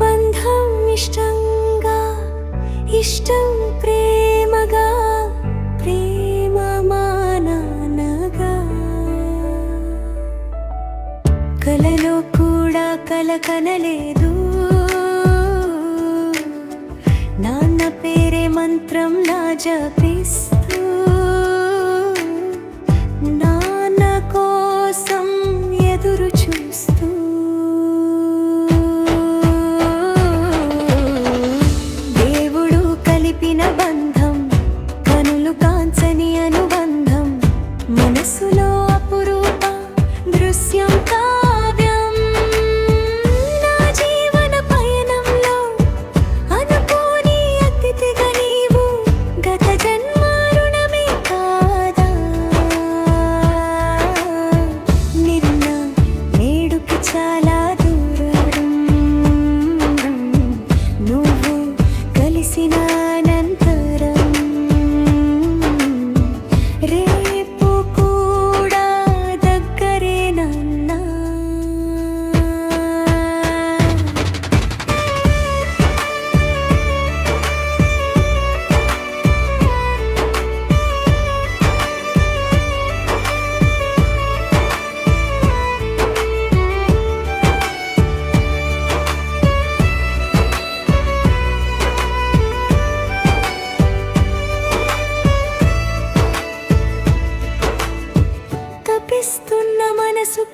బంధం ఇష్టంగా ఇష్టం ప్రేమగా ప్రేమ మాననగా కలలో కూడా కల కనలేదు. నాన్న పేరే మంత్రం నా జపిస్తా. కోసం ఎదురు చూస్తూ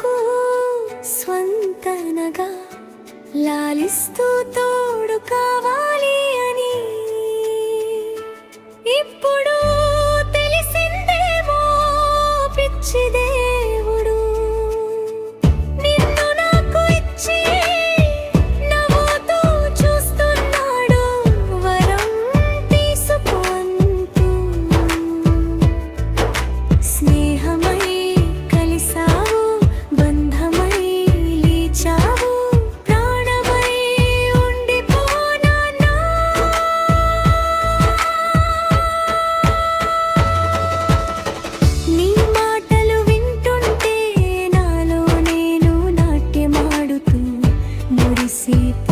నాకు స్వంతనగా లాలిస్తూ తోడు కావాలి. kasih